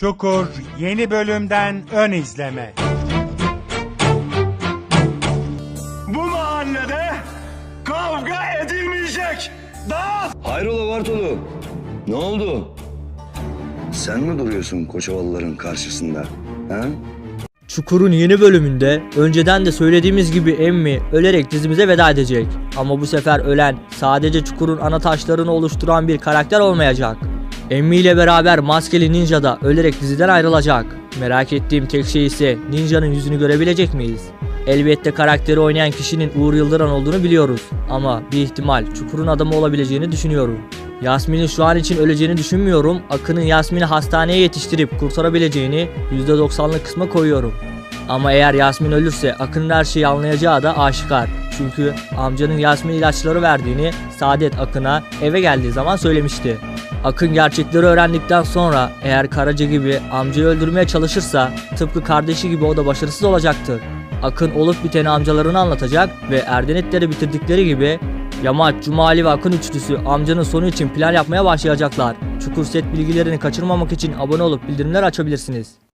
Çukur yeni bölümden ön izleme. Bu mahallede kavga edilmeyecek. Dağıt! Hayrola Bartolu? Ne oldu? Sen mi duruyorsun Koçovalıların karşısında? Ha? Çukur'un yeni bölümünde önceden de söylediğimiz gibi Emmi ölerek dizimize veda edecek. Ama bu sefer ölen sadece Çukur'un ana taşlarını oluşturan bir karakter olmayacak. Emmi ile beraber maskeli ninja da ölerek diziden ayrılacak. Merak ettiğim tek şey ise ninjanın yüzünü görebilecek miyiz? Elbette karakteri oynayan kişinin Uğur Yıldıran olduğunu biliyoruz. Ama bir ihtimal Çukur'un adamı olabileceğini düşünüyorum. Yasmin'in şu an için öleceğini düşünmüyorum. Akın'ın Yasmin'i hastaneye yetiştirip kurtarabileceğini %90'lık kısma koyuyorum. Ama eğer Yasmin ölürse Akın'ın her şeyi anlayacağı da aşikar. Çünkü amcanın Yasmin ilaçları verdiğini Saadet Akın'a eve geldiği zaman söylemişti. Akın gerçekleri öğrendikten sonra eğer Karaca gibi amcayı öldürmeye çalışırsa tıpkı kardeşi gibi o da başarısız olacaktır. Akın olup biteni amcalarına anlatacak ve Erdenetleri bitirdikleri gibi Yamaç, Cumali ve Akın üçlüsü amcanın sonu için plan yapmaya başlayacaklar. Çukur set bilgilerini kaçırmamak için abone olup bildirimler açabilirsiniz.